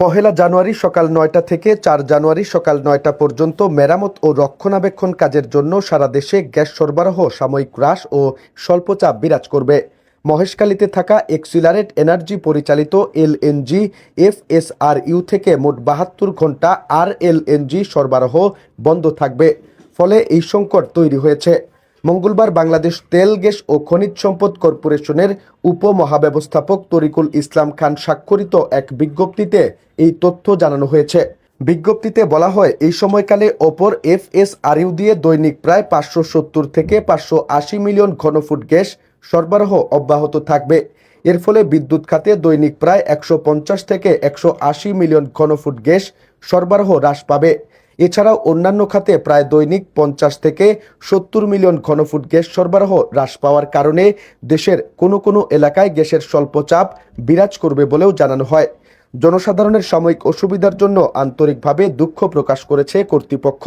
পহেলা জানুয়ারি সকাল নয়টা থেকে চার জানুয়ারি সকাল নয়টা পর্যন্ত মেরামত ও রক্ষণাবেক্ষণ কাজের জন্য সারা দেশে গ্যাস সরবরাহ সাময়িক হ্রাস ও স্বল্পচাপ বিরাজ করবে। মহেশখালীতে থাকা এক্সিলারেট এনার্জি পরিচালিত এলএনজি এফএসআরইউ থেকে মোট বাহাত্তর ঘণ্টা আর এলএনজি সরবরাহ বন্ধ থাকবে। ফলে এই সংকট তৈরি হয়েছে। মঙ্গলবার বাংলাদেশ তেল, গ্যাস ও খনিজ সম্পদ কর্পোরেশনের উপমহাব্যবস্থাপক তরিকুল ইসলাম খান স্বাক্ষরিত এক বিজ্ঞপ্তিতে এই তথ্য জানানো হয়েছে। বিজ্ঞপ্তিতে বলা হয়, এই সময়কালে অপর এফএসআরইউ দিয়ে দৈনিক প্রায় পাঁচশো সত্তর থেকে পাঁচশো আশি মিলিয়ন ঘনফুট গ্যাস সরবরাহ অব্যাহত থাকবে। এর ফলে বিদ্যুৎ খাতে দৈনিক প্রায় একশো পঞ্চাশ থেকে একশো আশি মিলিয়ন ঘনফুট গ্যাস সরবরাহ হ্রাস পাবে। এছাড়াও অন্যান্য খাতে প্রায় দৈনিক পঞ্চাশ থেকে সত্তর মিলিয়ন ঘনফুট গ্যাস সরবরাহ হ্রাস পাওয়ার কারণে দেশের কোনো কোনো এলাকায় গ্যাসের স্বল্প চাপ বিরাজ করবে বলেও জানানো হয়। জনসাধারণের সাময়িক অসুবিধার জন্য আন্তরিকভাবে দুঃখ প্রকাশ করেছে কর্তৃপক্ষ।